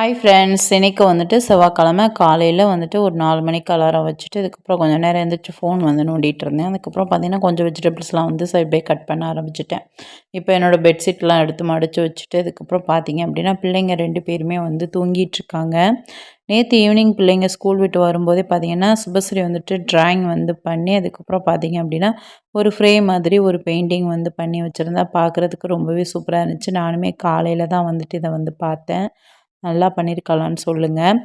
Hi friends இன்றைக்கி வந்துட்டு செவ்வாய்க்கிழமை. காலையில் வந்துட்டு ஒரு நாலு மணிக்கு அலாரம் வச்சுட்டு அதுக்கப்புறம் கொஞ்சம் நேரம் எழுந்திரிச்சு ஃபோன் வந்து நோண்டிகிட்டு இருந்தேன். அதுக்கப்புறம் பார்த்தீங்கன்னா கொஞ்சம் வெஜிடபிள்ஸ்லாம் வந்து சைட் பை கட் பண்ண ஆரம்பிச்சிட்டேன். இப்போ என்னோடய பெட்ஷீட்லாம் எடுத்து மடித்து வச்சுட்டு அதுக்கப்புறம் பார்த்தீங்க அப்படின்னா பிள்ளைங்க ரெண்டு பேருமே வந்து தூங்கிட்டுருக்காங்க நேற்று ஈவினிங் பிள்ளைங்க ஸ்கூல் விட்டு வரும்போதே பார்த்தீங்கன்னா சுபஸ்ரீ வந்துட்டு ட்ராயிங் வந்து பண்ணி அதுக்கப்புறம் பார்த்தீங்க அப்படின்னா ஒரு ஃப்ரேம் மாதிரி ஒரு பெயிண்டிங் வந்து பண்ணி வச்சுருந்தா பார்க்குறதுக்கு ரொம்பவே சூப்பராக இருந்துச்சு. நானுமே காலையில் தான் வந்துட்டு இதை வந்து பார்த்தேன். நல்லா பண்ணியிருக்கலான்னு சொல்லுங்கள்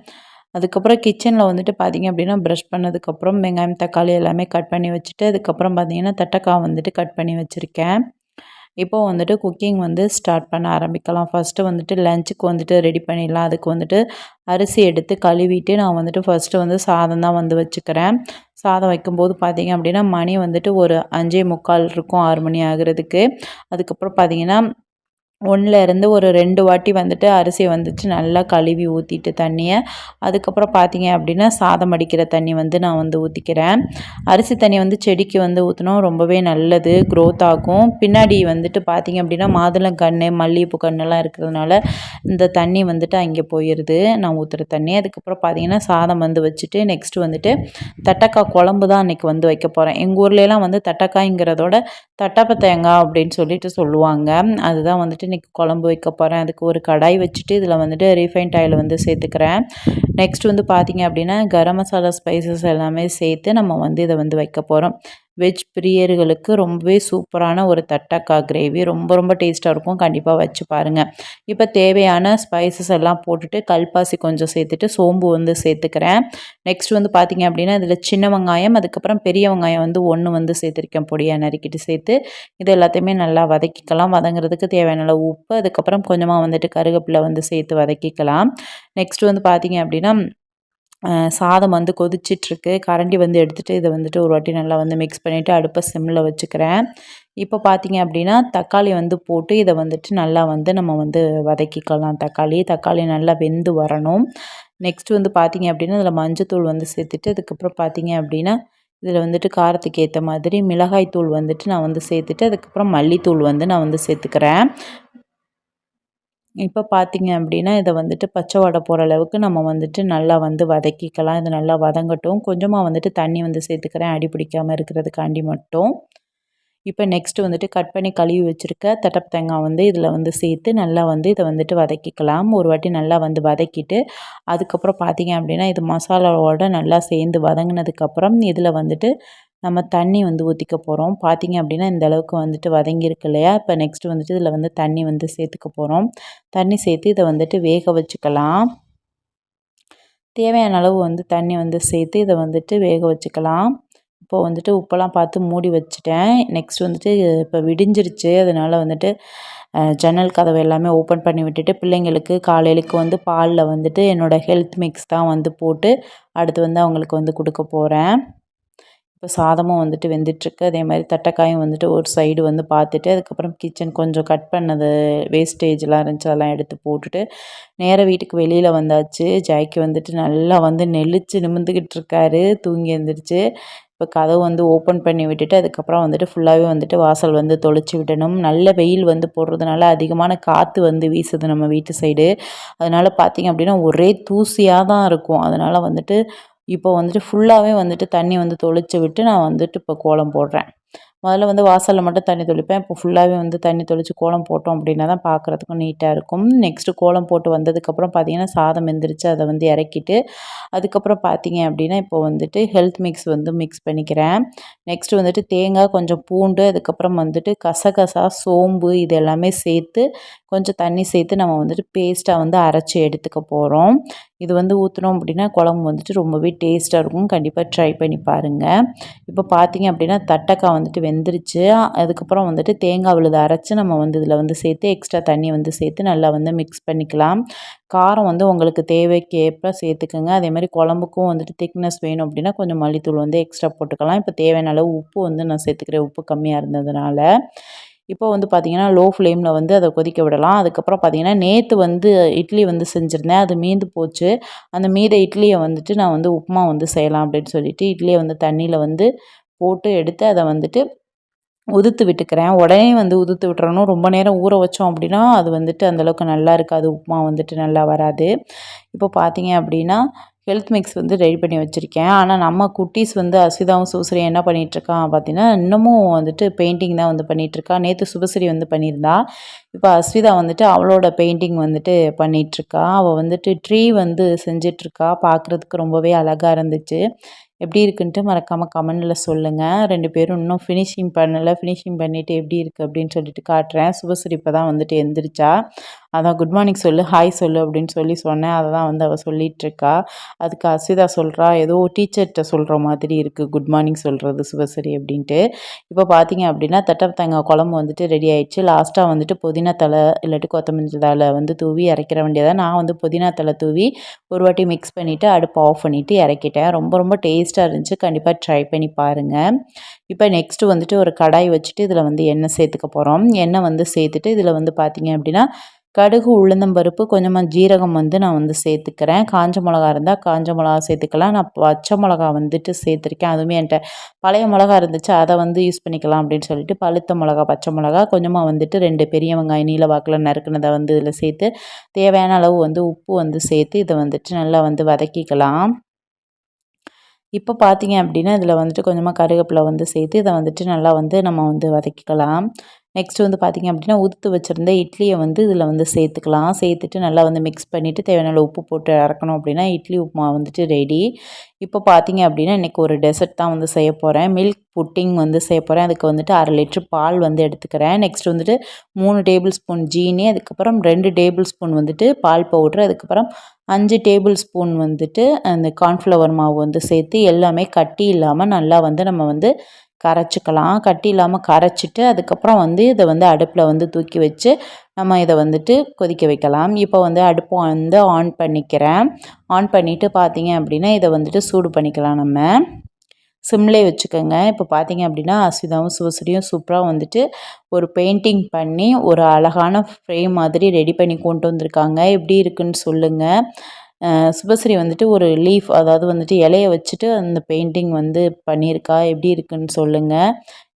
அதுக்கப்புறம் கிச்சனில் வந்துட்டு பார்த்திங்க அப்படின்னா ப்ரஷ் பண்ணதுக்கப்புறம் வெங்காயம் தக்காளி எல்லாமே கட் பண்ணி வச்சுட்டு அதுக்கப்புறம் பார்த்திங்கன்னா தட்டக்காய் வந்துட்டு கட் பண்ணி வச்சுருக்கேன். இப்போது வந்துட்டு குக்கிங் வந்து ஸ்டார்ட் பண்ண ஆரம்பிக்கலாம். ஃபஸ்ட்டு வந்துட்டு லஞ்சுக்கு வந்துட்டு ரெடி பண்ணிடலாம். அதுக்கு வந்துட்டு அரிசி எடுத்து கழுவிட்டு நான் வந்துட்டு ஃபஸ்ட்டு வந்து சாதம் தான் வந்து வச்சுக்கிறேன். சாதம் வைக்கும்போது பார்த்திங்க அப்படின்னா மணி வந்துட்டு ஒரு அஞ்சே முக்கால் இருக்கும் ஆறு மணி ஆகிறதுக்கு. அதுக்கப்புறம் பார்த்திங்கன்னா ஒன்றுலேருந்து ஒரு ரெண்டு வாட்டி வந்துட்டு அரிசி வந்துட்டு நல்லா கழுவி ஊற்றிட்டு தண்ணியை. அதுக்கப்புறம் பார்த்தீங்க அப்படின்னா சாதம் அடிக்கிற தண்ணி வந்து நான் வந்து ஊற்றிக்கிறேன் அரிசி தண்ணி வந்து செடிக்கு வந்து ஊற்றினோம் ரொம்பவே நல்லது க்ரோத் ஆகும். பின்னாடி வந்துட்டு பார்த்திங்க அப்படின்னா மாதுளங்கன்று மல்லிகைப்பூ கண்ணெல்லாம் இருக்கிறதுனால இந்த தண்ணி வந்துட்டு அங்கே போயிடுது நான் ஊற்றுற தண்ணி. அதுக்கப்புறம் பார்த்தீங்கன்னா சாதம் வந்து வச்சுட்டு நெக்ஸ்ட்டு வந்துட்டு தட்டக்காய் குழம்பு தான் அன்றைக்கி வந்து வைக்க போகிறேன் எங்கள் ஊர்லலாம் வந்து தட்டக்காய்ங்கிறதோட தட்டப்ப தேங்காய் அப்படின்னு சொல்லிட்டு சொல்லுவாங்க. அதுதான் வந்துட்டு இன்றைக்கி குழம்பு வைக்க போகிறேன் அதுக்கு ஒரு கடாய் வச்சுட்டு இதில் வந்துட்டு ரீஃபைண்ட் ஆயில் வந்து சேர்த்துக்கிறேன். நெக்ஸ்ட் வந்து பார்த்திங்க அப்படின்னா கரம் மசாலா ஸ்பைசஸ் எல்லாமே சேர்த்து நம்ம வந்து இதை வந்து வைக்க போகிறோம் வெஜ் பிரியர்களுக்கு ரொம்பவே சூப்பரான ஒரு தட்டக்காய் கிரேவி ரொம்ப ரொம்ப டேஸ்ட்டாக இருக்கும். கண்டிப்பாக வச்சு பாருங்கள் இப்போ தேவையான ஸ்பைசஸ் எல்லாம் போட்டுட்டு கல்பாசி கொஞ்சம் சேர்த்துட்டு சோம்பு வந்து சேர்த்துக்கிறேன். நெக்ஸ்ட் வந்து பார்த்திங்க அப்படின்னா இதில் சின்ன வெங்காயம் அதுக்கப்புறம் பெரிய வெங்காயம் வந்து ஒன்று வந்து சேர்த்துருக்கேன். பொடியாக நறுக்கிட்டு சேர்த்து இது எல்லாத்தையுமே நல்லா வதக்கிக்கலாம். வதங்குறதுக்கு தேவையான உப்பு அதுக்கப்புறம் கொஞ்சமாக வந்துட்டு கருகப்பில் வந்து சேர்த்து வதக்கிக்கலாம். நெக்ஸ்ட் வந்து பார்த்திங்க அப்படின்னா சாதம் வந்து கொதிச்சிட்ருக்கு. கரண்டி வந்து எடுத்துகிட்டு இதை வந்துட்டு ஒரு வாட்டி நல்லா வந்து மிக்ஸ் பண்ணிவிட்டு அடுப்பை சிம்மில் வச்சுக்கிறேன். இப்போ பார்த்தீங்க அப்படின்னா தக்காளி வந்து போட்டு இதை வந்துட்டு நல்லா வந்து நம்ம வந்து வதக்கிக்கலாம். தக்காளி தக்காளி நல்லா வெந்து வரணும். நெக்ஸ்ட் வந்து பார்த்திங்க அப்படின்னா அதில் மஞ்சத்தூள் வந்து சேர்த்துட்டு அதுக்கப்புறம் பார்த்திங்க அப்படின்னா இதில் வந்துட்டு காரத்துக்கு ஏற்ற மாதிரி மிளகாய் தூள் வந்துட்டு நான் வந்து சேர்த்துட்டு அதுக்கப்புறம் மல்லித்தூள் வந்து நான் வந்து சேர்த்துக்கிறேன். இப்போ பார்த்தீங்க அப்படின்னா இதை வந்துட்டு பச்சை வடை போகிற அளவுக்கு நம்ம வந்துட்டு நல்லா வந்து வதக்கிக்கலாம். இது நல்லா வதங்கட்டும். கொஞ்சமாக வந்துட்டு தண்ணி வந்து சேர்த்துக்கிறேன். அடி பிடிக்காமல் இருக்கிறதுக்காண்டி மட்டும். இப்போ நெக்ஸ்ட்டு வந்துட்டு கட் பண்ணி கழுவி வச்சுருக்க தட்டப் தேங்காய் வந்து இதில் வந்து சேர்த்து நல்லா வந்து இதை வந்துட்டு வதக்கிக்கலாம். ஒரு வாட்டி நல்லா வந்து வதக்கிட்டு அதுக்கப்புறம் பார்த்தீங்க அப்படின்னா இது மசாலாவோட நல்லா சேர்ந்து வதங்கினதுக்கப்புறம் இதில் வந்துட்டு நம்ம தண்ணி வந்து ஊற்றிக்க போகிறோம் பார்த்திங்க அப்படின்னா இந்த அளவுக்கு வந்துட்டு வதங்கியிருக்கு இல்லையா? இப்போ நெக்ஸ்ட்டு வந்துட்டு இதில் வந்து தண்ணி வந்து சேர்த்துக்க போகிறோம் தண்ணி சேர்த்து இதை வந்துட்டு வேக வச்சுக்கலாம். தேவையான அளவு வந்து தண்ணி வந்து சேர்த்து இதை வந்துட்டு வேக வச்சுக்கலாம். இப்போ வந்துட்டு உப்பெல்லாம் பார்த்து மூடி வச்சுட்டேன். நெக்ஸ்ட் வந்துட்டு இப்போ விடிஞ்சிருச்சு. அதனால் வந்துட்டு ஜன்னல் கதவை எல்லாமே ஓப்பன் பண்ணி விட்டுட்டு பிள்ளைங்களுக்கு காலையிலுக்கு வந்து பாலில் வந்துட்டு என்னோடய ஹெல்த் மிக்ஸ் தான் வந்து போட்டு அடுத்து வந்து அவங்களுக்கு வந்து கொடுக்க போகிறேன் இப்போ சாதமும் வந்துட்டு வெந்துட்டுருக்கு. அதே மாதிரி தட்டைக்காயும் வந்துட்டு ஒரு சைடு வந்து பார்த்துட்டு அதுக்கப்புறம் கிச்சன் கொஞ்சம் கட் பண்ணது வேஸ்டேஜ்லாம் இருந்துச்சு அதெல்லாம் எடுத்து போட்டுட்டு நேராக வீட்டுக்கு வெளியில் வந்தாச்சு. ஜாய்க்கு வந்துட்டு நல்லா வந்து நெளிச்சு நிமிந்துக்கிட்டு இருக்காரு. தூங்கி எழுந்திரிச்சு இப்போ கதவு வந்து ஓப்பன் பண்ணி விட்டுட்டு அதுக்கப்புறம் வந்துட்டு ஃபுல்லாகவே வந்துட்டு வாசல் வந்து தொளிச்சு விடணும். நல்ல வெயில் வந்து போடுறதுனால அதிகமான காற்று வந்து வீசுது நம்ம வீட்டு சைடு அதனால் பார்த்திங்க அப்படின்னா ஒரே தூசியாக தான் இருக்கும். அதனால் வந்துட்டு இப்போ வந்துட்டு ஃபுல்லாகவே வந்துட்டு தண்ணி வந்து தொளித்து விட்டு நான் வந்துட்டு இப்போ கோலம் போடுறேன். முதல்ல வந்து வாசலில் மட்டும் தண்ணி தெளிப்பேன். இப்போ ஃபுல்லாகவே வந்து தண்ணி தெளித்து கோலம் போட்டோம் அப்படின்னா தான் பார்க்குறதுக்கும் நீட்டாக இருக்கும். நெக்ஸ்ட்டு கோலம் போட்டு வந்ததுக்கப்புறம் பார்த்திங்கன்னா சாதம் எந்திரிச்சு அதை வந்து இறக்கிட்டு அதுக்கப்புறம் பார்த்தீங்க அப்படின்னா இப்போ வந்துட்டு ஹெல்த் மிக்ஸ் வந்து மிக்ஸ் பண்ணிக்கிறேன். நெக்ஸ்ட்டு வந்துட்டு தேங்காய் கொஞ்சம் பூண்டு அதுக்கப்புறம் வந்துட்டு கசகசா சோம்பு இது எல்லாமே சேர்த்து கொஞ்சம் தண்ணி சேர்த்து நம்ம வந்துட்டு பேஸ்ட்டாக வந்து அரைச்சி எடுத்துக்க போகிறோம் இது வந்து ஊற்றினோம் அப்படின்னா குழம்பு வந்துட்டு ரொம்பவே டேஸ்ட்டாக இருக்கும். கண்டிப்பாக ட்ரை பண்ணி பாருங்கள் இப்போ பார்த்தீங்க அப்படின்னா தட்டக்காய் வந்துட்டு வெந்துருச்சு. அதுக்கப்புறம் வந்துட்டு தேங்காய் விழுது அரைச்சி நம்ம வந்து இதில் வந்து சேர்த்து எக்ஸ்ட்ரா தண்ணி வந்து சேர்த்து நல்லா வந்து மிக்ஸ் பண்ணிக்கலாம். காரம் வந்து உங்களுக்கு தேவைக்கு ஏற்ப சேர்த்துக்குங்க. அதே மாதிரி குழம்புக்கும் வந்துட்டு திக்னஸ் வேணும் அப்படின்னா கொஞ்சம் மல்லித்தூள் வந்து எக்ஸ்ட்ரா போட்டுக்கலாம். இப்போ தேவையான அளவு உப்பு வந்து நான் சேர்த்துக்கிறேன். உப்பு கம்மியாக இருந்ததுனால. இப்போ வந்து பார்த்திங்கன்னா லோ ஃப்ளேமில் வந்து அதை கொதிக்க விடலாம். அதுக்கப்புறம் பார்த்திங்கன்னா நேற்று வந்து இட்லி வந்து செஞ்சுருந்தேன். அது மீந்து போச்சு. அந்த மீத இட்லியை வந்துட்டு நான் வந்து உப்புமா வந்து செய்யலாம் அப்படின்னு சொல்லிட்டு இட்லியை வந்து தண்ணியில் வந்து போட்டு எடுத்து அதை வந்துட்டு உதுத்து விட்டுக்கிறேன். உடனே வந்து உதுத்து விட்டுறணும். ரொம்ப நேரம் ஊற வச்சோம் அப்படின்னா அது வந்துட்டு அந்தளவுக்கு நல்லா இருக்காது. உப்புமா வந்துட்டு நல்லா வராது. இப்போ பார்த்தீங்க அப்படின்னா ஹெல்த் மிக்ஸ் வந்து ரெடி பண்ணி வச்சுருக்கேன். ஆனால் நம்ம குட்டீஸ் வந்து அஸ்விதாவும் சுபஸ்ரீ என்ன பண்ணிகிட்ருக்கான் பார்த்தீங்கன்னா இன்னமும் வந்துட்டு பெயிண்டிங் தான் வந்து பண்ணிகிட்ருக்கா நேற்று சுபஸ்ரீ வந்து பண்ணியிருந்தா. இப்போ அஸ்விதா வந்துட்டு அவளோட பெயிண்டிங் வந்துட்டு பண்ணிகிட்ருக்கா அவள் வந்துட்டு ட்ரீ வந்து செஞ்சிட்ருக்கா பார்க்குறதுக்கு ரொம்பவே அழகாக இருந்துச்சு. எப்படி இருக்குன்ட்டு மறக்காமல் கமெண்டில் சொல்லுங்கள் ரெண்டு பேரும் இன்னும் ஃபினிஷிங் பண்ணலை ஃபினிஷிங் பண்ணிவிட்டு எப்படி இருக்குது அப்படின்னு சொல்லிட்டு காட்டுறேன். சுபஸ்ரீ இப்போ தான் வந்துட்டு எந்திரிச்சா. அதான் குட் மார்னிங் சொல்லு ஹாய் சொல்லு அப்படின்னு சொல்லி சொன்னேன். அதை தான் வந்து அவள் சொல்லிகிட்ருக்கா அதுக்கு அஸ்விதா சொல்கிறா ஏதோ டீச்சர்கிட்ட சொல்கிற மாதிரி இருக்குது குட் மார்னிங் சொல்கிறது சிவசரி அப்படின்ட்டு. இப்போ பார்த்தீங்க அப்படின்னா தட்டத்தங்காய் குழம்பு வந்துட்டு ரெடி ஆயிடுச்சு. லாஸ்ட்டாக வந்துட்டு புதினா தலை இல்லாட்டி கொத்தமல்லி தலை வந்து தூவி இறக்கிற வேண்டியதாக நான் வந்து புதினா தலை தூவி ஒரு வாட்டி மிக்ஸ் பண்ணிவிட்டு அடுப்பு ஆஃப் பண்ணிவிட்டு இறக்கிட்டேன். ரொம்ப ரொம்ப டேஸ்ட்டாக இருந்துச்சு. கண்டிப்பாக ட்ரை பண்ணி பாருங்கள் இப்போ நெக்ஸ்ட்டு வந்துட்டு ஒரு கடாய் வச்சுட்டு இதில் வந்து எண்ணெய் சேர்த்துக்க போகிறோம் எண்ணெய் வந்து சேர்த்துட்டு இதில் வந்து பார்த்திங்க அப்படின்னா கடுகு உளுந்தம்பருப்பு கொஞ்சமாக ஜீரகம் வந்து நான் வந்து சேர்த்துக்கிறேன். காஞ்ச மிளகா இருந்தால் காஞ்ச மிளகா சேர்த்துக்கலாம். நான் பச்சை மிளகா வந்துட்டு சேர்த்துருக்கேன். அதுவுமே என்கிட்ட பழைய மிளகா இருந்துச்சு அதை வந்து யூஸ் பண்ணிக்கலாம் அப்படின்னு சொல்லிட்டு பழுத்த மிளகா பச்சை மிளகா கொஞ்சமாக வந்துட்டு ரெண்டு பெரிய வெங்காயம் நீல வாக்கில் நறுக்குனதை வந்து இதில் சேர்த்து தேவையான அளவு வந்து உப்பு வந்து சேர்த்து இதை வந்துட்டு நல்லா வந்து வதக்கிக்கலாம். இப்போ பார்த்தீங்க அப்படின்னா இதில் வந்துட்டு கொஞ்சமாக கருவேப்பிலை வந்து சேர்த்து இதை வந்துட்டு நல்லா வந்து நம்ம வந்து வதக்கிக்கலாம். நெக்ஸ்ட் வந்து பார்த்திங்க அப்படின்னா உதுத்து வச்சுருந்த இட்லியை வந்து இதில் வந்து சேர்த்துக்கலாம். சேர்த்துட்டு நல்லா வந்து மிக்ஸ் பண்ணிவிட்டு தேவையான உப்பு போட்டு இறக்கணும் அப்படின்னா இட்லி உப்புமா வந்துட்டு ரெடி இப்போ பார்த்தீங்க அப்படின்னா இன்றைக்கி ஒரு டெசர்ட் தான் வந்து செய்ய போகிறேன் மில்க் புட்டிங் வந்து செய்ய போகிறேன் அதுக்கு வந்துட்டு அரை லிட்ரு பால் வந்து எடுத்துக்கிறேன். நெக்ஸ்ட் வந்துட்டு மூணு டேபிள் ஸ்பூன் ஜீனி அதுக்கப்புறம் ரெண்டு டேபிள் ஸ்பூன் வந்துட்டு பால் பவுட்ரு அதுக்கப்புறம் அஞ்சு டேபிள் ஸ்பூன் வந்துட்டு அந்த கார்ன்ஃப்ளவர் மாவு வந்து சேர்த்து எல்லாமே கட்டி இல்லாமல் நல்லா வந்து நம்ம வந்து கரைச்சிக்கலாம். கட்டி இல்லாமல் கரைச்சிட்டு அதுக்கப்புறம் வந்து இதை வந்து அடுப்பில் வந்து தூக்கி வச்சு நம்ம இதை வந்துட்டு கொதிக்க வைக்கலாம். இப்போ வந்து அடுப்பை வந்து ஆன் பண்ணிக்கிறேன். ஆன் பண்ணிவிட்டு பார்த்தீங்க அப்படின்னா இதை வந்துட்டு சூடு பண்ணிக்கலாம் நம்ம. சிம்லே வச்சுக்கோங்க. இப்போ பார்த்தீங்க அப்படின்னா அஸ்விதாவும் சிவஸ்ரீயும் சூப்பராக வந்துட்டு ஒரு பெயிண்டிங் பண்ணி ஒரு அழகான ஃப்ரேம் மாதிரி ரெடி பண்ணி கொண்டு வந்திருக்காங்க. எப்படி இருக்குன்னு சொல்லுங்கள் சுபஸ்ரீ வந்துட்டு ஒரு லீஃப் அதாவது வந்துட்டு இலைய வச்சுட்டு அந்த பெயிண்டிங் வந்து பண்ணியிருக்கா? எப்படி இருக்குன்னு சொல்லுங்கள்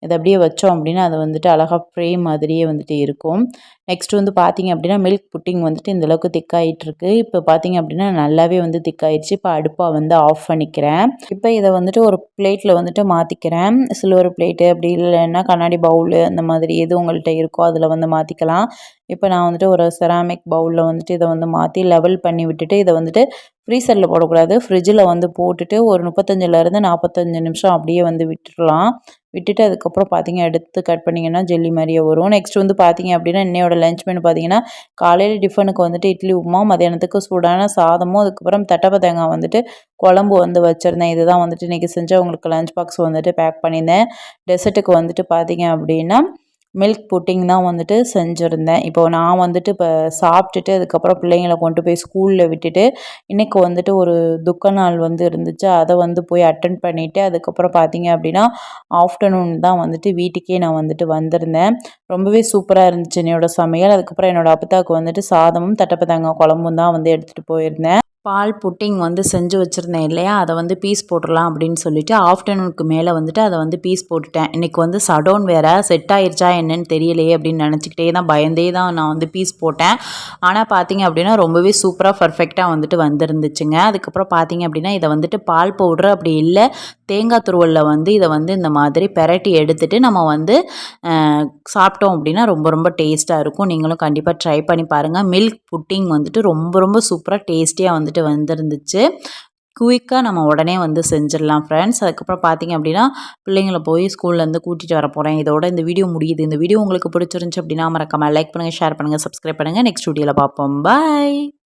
இதை அப்படியே வச்சோம் அப்படின்னா அது வந்துட்டு அழகாக ஃப்ரேம் மாதிரியே வந்துட்டு இருக்கும். நெக்ஸ்ட் வந்து பார்த்திங்க அப்படின்னா மில்க் புட்டிங் வந்துட்டு இந்தளவுக்கு திக்காயிட்டுருக்கு. இப்போ பார்த்திங்க அப்படின்னா நல்லாவே வந்து திக்காயிடுச்சு. இப்போ அடுப்பாக வந்து ஆஃப் பண்ணிக்கிறேன். இப்போ இதை வந்துட்டு ஒரு பிளேட்டில் வந்துட்டு மாற்றிக்கிறேன் சில்வர் பிளேட்டு அப்படி இல்லைன்னா கண்ணாடி பவுலு அந்த மாதிரி எது உங்கள்கிட்ட இருக்கோ அதில் வந்து மாற்றிக்கலாம் இப்போ நான் வந்துட்டு ஒரு செராமிக் பவுலில் வந்துட்டு இதை வந்து மாற்றி லெவல் பண்ணி விட்டுட்டு இதை வந்துட்டு ஃப்ரீசரில் போடக்கூடாது. ஃப்ரிட்ஜில் வந்து போட்டுட்டு ஒரு முப்பத்தஞ்சிலேருந்து நாற்பத்தஞ்சு நிமிஷம் அப்படியே வந்து விட்டுடலாம் விட்டுட்டு அதுக்கப்புறம் பார்த்தீங்க எடுத்து கட் பண்ணிங்கன்னா ஜெல்லி மாதிரியே வரும். நெக்ஸ்ட் வந்து பார்த்தீங்க அப்படின்னா இன்னையோட லஞ்ச் மெனு பார்த்தீங்கன்னா காலையில் டிஃபனுக்கு வந்துட்டு இட்லி உப்புமா மதியானத்துக்கு சூடான சாதமும் அதுக்கப்புறம் தட்டப்ப தேங்காய் வந்துட்டு குழம்பு வந்து வச்சுருந்தேன். இதுதான் வந்துட்டு இன்றைக்கி செஞ்சு அவங்களுக்கு லஞ்ச் பாக்ஸ் வந்துட்டு பேக் பண்ணியிருந்தேன். டெசர்ட்டுக்கு வந்துட்டு பார்த்தீங்க அப்படின்னா மில்க் புட்டிங் தான் வந்துட்டு செஞ்சுருந்தேன். இப்போது நான் வந்துட்டு இப்போ சாப்பிட்டுட்டு அதுக்கப்புறம் பிள்ளைங்களை கொண்டு போய் ஸ்கூலில் விட்டுட்டு இன்றைக்கி வந்துட்டு ஒரு துக்க நாள் வந்து இருந்துச்சு. அதை வந்து போய் அட்டன் பண்ணிவிட்டு அதுக்கப்புறம் பார்த்தீங்க அப்படின்னா ஆஃப்டர்நூன் தான் வந்துட்டு வீட்டுக்கே நான் வந்துட்டு வந்திருந்தேன். ரொம்பவே சூப்பராக இருந்துச்சு என்னோடய சமையல். அதுக்கப்புறம் என்னோடய அப்பத்தாவுக்கு வந்துட்டு சாதமும் தட்டப்பத்தாங்க குழம்பும் தான் வந்து எடுத்துகிட்டு போயிருந்தேன். பால் புட்டிங் வந்து செஞ்சு வச்சுருந்தேன் இல்லையா? அதை வந்து பீஸ் போட்டுடலாம் அப்படின்னு சொல்லிட்டு ஆஃப்டர்நூனுக்கு மேலே வந்துட்டு அதை வந்து பீஸ் போட்டுட்டேன். இன்றைக்கி வந்து சடோன் வேறு செட் ஆயிடுச்சா என்னன்னு தெரியலையே அப்படின்னு நினச்சிக்கிட்டே தான் பயந்தே தான் நான் வந்து பீஸ் போட்டேன். ஆனால் பார்த்தீங்க அப்படின்னா ரொம்பவே சூப்பராக பர்ஃபெக்டாக வந்துட்டு வந்துருந்துச்சுங்க. அதுக்கப்புறம் பார்த்தீங்க அப்படின்னா இதை வந்துட்டு பால் பவுடர் அப்படி இல்லை தேங்காய் துருவலில் வந்து இதை வந்து இந்த மாதிரி பெரட்டி எடுத்துகிட்டு நம்ம வந்து சாப்பிட்டோம் அப்படின்னா ரொம்ப ரொம்ப டேஸ்ட்டாக இருக்கும். நீங்களும் கண்டிப்பாக ட்ரை பண்ணி பாருங்கள் மில்க் புட்டிங் வந்துட்டு ரொம்ப ரொம்ப சூப்பராக டேஸ்டியாக வந்துட்டு வந்துருந்துச்சு. குயிக்காக நம்ம உடனே வந்து செஞ்சிடலாம் ஃப்ரெண்ட்ஸ் அதுக்கப்புறம் பார்த்திங்க அப்படின்னா பிள்ளைங்களை போய் ஸ்கூல்லேருந்து கூட்டிகிட்டு வர போகிறேன் இதோட இந்த வீடியோ முடியுது. இந்த வீடியோ உங்களுக்கு பிடிச்சிருந்துச்சி அப்படின்னா மறக்காமல் லைக் பண்ணுங்கள் ஷேர் பண்ணுங்கள் சப்ஸ்கிரைப் பண்ணுங்கள் நெக்ஸ்ட் வீடியோவில் பார்ப்போம். பாய்